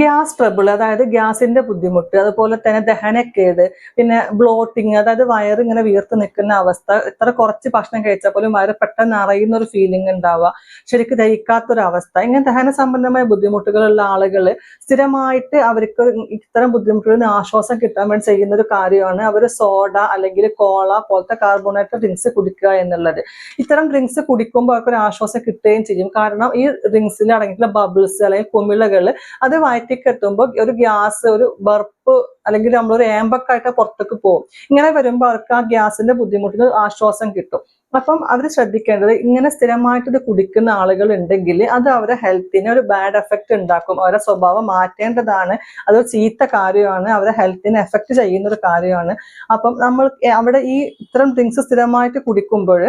Gas trouble അതായത് ഗ്യാസിന്റെ ബുദ്ധിമുട്ട് അതുപോലെ തന്നെ ദഹനക്കേട് പിന്നെ ബ്ലോട്ടിങ് അതായത് വയറ് ഇങ്ങനെ വീർത്ത് നിൽക്കുന്ന അവസ്ഥ ഇത്ര കുറച്ച് ഭക്ഷണം കഴിച്ചാൽ പോലും വയറ് പെട്ടെന്ന് അറിയുന്ന ഒരു ഫീലിംഗ് ഉണ്ടാവുക ശരിക്കും ദഹിക്കാത്തൊരു അവസ്ഥ ഇങ്ങനെ ദഹന സംബന്ധമായ ബുദ്ധിമുട്ടുകളുള്ള ആളുകൾ സ്ഥിരമായിട്ട് അവർക്ക് ഇത്തരം ബുദ്ധിമുട്ടുകളിൽ ആശ്വാസം കിട്ടാൻ വേണ്ടി ചെയ്യുന്ന ഒരു കാര്യമാണ് അവർ സോഡ അല്ലെങ്കിൽ കോള പോലത്തെ കാർബണേറ്റഡ് ഡ്രിങ്ക്സ് കുടിക്കുക എന്നുള്ളത്. ഇത്തരം ഡ്രിങ്ക്സ് കുടിക്കുമ്പോൾ അവർക്ക് ഒരു ആശ്വാസം കിട്ടുകയും ചെയ്യും. കാരണം ഈ ഡ്രിങ്ക്സിൽ അടങ്ങിയിട്ടുള്ള ബബിൾസ് അല്ലെങ്കിൽ കുമിളകൾ അത് വയറ്റിക്ക് എത്തുമ്പോൾ ഒരു ഗ്യാസ് ഒരു ബർപ്പ് അല്ലെങ്കിൽ നമ്മളൊരു ഏമ്പക്കായിട്ട് പുറത്തേക്ക് പോകും. ഇങ്ങനെ വരുമ്പോൾ അവർക്ക് ആ ഗ്യാസിന്റെ ബുദ്ധിമുട്ടിന് ആശ്വാസം കിട്ടും. അപ്പം അവർ ശ്രദ്ധിക്കേണ്ടത് ഇങ്ങനെ സ്ഥിരമായിട്ട് ഇത് കുടിക്കുന്ന ആളുകൾ ഉണ്ടെങ്കിൽ അത് അവരെ ഹെൽത്തിന് ഒരു ബാഡ് എഫക്റ്റ് ഉണ്ടാക്കും. അവരെ സ്വഭാവം മാറ്റേണ്ടതാണ്. അത് ചീത്ത കാര്യമാണ്. അവരുടെ ഹെൽത്തിനെ എഫക്റ്റ് ചെയ്യുന്ന ഒരു കാര്യമാണ്. അപ്പം നമ്മൾ അവിടെ ഈ ഇത്തരം ഡ്രിങ്ക്സ് സ്ഥിരമായിട്ട് കുടിക്കുമ്പോൾ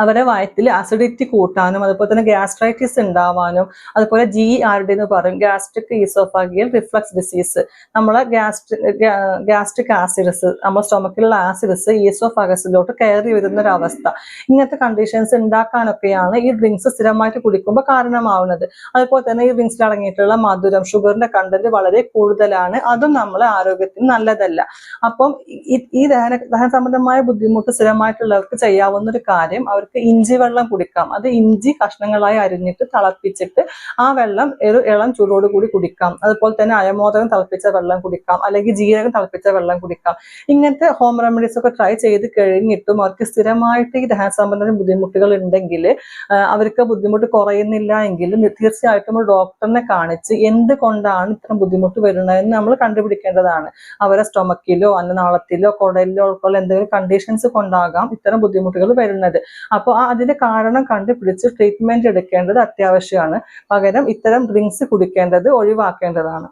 അവരെ വയറ്റിൽ അസിഡിറ്റി കൂട്ടാനും അതുപോലെ തന്നെ ഗ്യാസ്ട്രൈറ്റിസ് ഉണ്ടാവാനും അതുപോലെ ജി ആർ ഡി എന്ന് പറയും. ഗ്യാസ്ട്രിക് ഈസോഫാഗിയൽ റിഫ്ലക്സ് ഡിസീസ് നമ്മളെ ഗ്യാസ്ട്രിക് ഗ്യാസ്ട്രിക് ആസിഡസ് നമ്മുടെ സ്റ്റൊമക്കിലുള്ള ആസിഡസ് ഈസോഫാഗസിലോട്ട് കയറി വരുന്ന ഒരു അവസ്ഥ ഇങ്ങനത്തെ കണ്ടീഷൻസ് ഉണ്ടാക്കാനൊക്കെയാണ് ഈ ഡ്രിങ്ക്സ് സ്ഥിരമായിട്ട് കുടിക്കുമ്പോൾ കാരണമാവുന്നത്. അതുപോലെ തന്നെ ഈ ഡ്രിങ്ക്സിൽ അടങ്ങിയിട്ടുള്ള മധുരം ഷുഗറിന്റെ കണ്ടന്റ് വളരെ കൂടുതലാണ്. അതും നമ്മളെ ആരോഗ്യത്തിന് നല്ലതല്ല. അപ്പം ഈ- ദഹന ദഹന സംബന്ധമായ ബുദ്ധിമുട്ട് സ്ഥിരമായിട്ടുള്ളവർക്ക് ചെയ്യാവുന്ന ഒരു കാര്യം അവർക്ക് ഇഞ്ചി വെള്ളം കുടിക്കാം. അത് ഇഞ്ചി കഷ്ണങ്ങളായി അരിഞ്ഞിട്ട് തിളപ്പിച്ചിട്ട് ആ വെള്ളം ഒരു ഇളം ചൂടോട് കൂടി കുടിക്കാം. അതുപോലെ തന്നെ അയമോദകം തിളപ്പിച്ച വെള്ളം കുടിക്കാം. അല്ലെങ്കിൽ ജീരകം തിളപ്പിച്ച വെള്ളം കുടിക്കാം. ഇങ്ങനത്തെ ഹോം റെമഡീസ് ഒക്കെ ട്രൈ ചെയ്ത് കഴിഞ്ഞിട്ടും അവർക്ക് സ്ഥിരമായിട്ട് ഈ ദഹന സംബന്ധ ബുദ്ധിമുട്ടുകൾ ഉണ്ടെങ്കിൽ അവർക്ക് ബുദ്ധിമുട്ട് കുറയുന്നില്ല എങ്കിൽ തീർച്ചയായിട്ടും ഒരു ഡോക്ടറിനെ കാണിച്ച് എന്തുകൊണ്ടാണ് ഇത്ര ബുദ്ധിമുട്ട് വരുന്നതെന്ന് നമ്മൾ കണ്ടുപിടിക്കേണ്ടതാണ്. അവരെ സ്റ്റൊമക്കിലോ അന്നനാളത്തിലോ കുടലിലോ എന്തെങ്കിലും കണ്ടീഷൻസ് കൊണ്ടാകാം ഇത്തരം ബുദ്ധിമുട്ടുകൾ വരുന്നത്. അപ്പോൾ അതിന്റെ കാരണം കണ്ടുപിടിച്ച് ട്രീറ്റ്മെന്റ് എടുക്കേണ്ടത് അത്യാവശ്യമാണ്. പകരം ഇത്തരം ഡ്രിങ്ക്സ് കുടിക്കേണ്ടത് ഒഴിവാക്കേണ്ടതാണ്.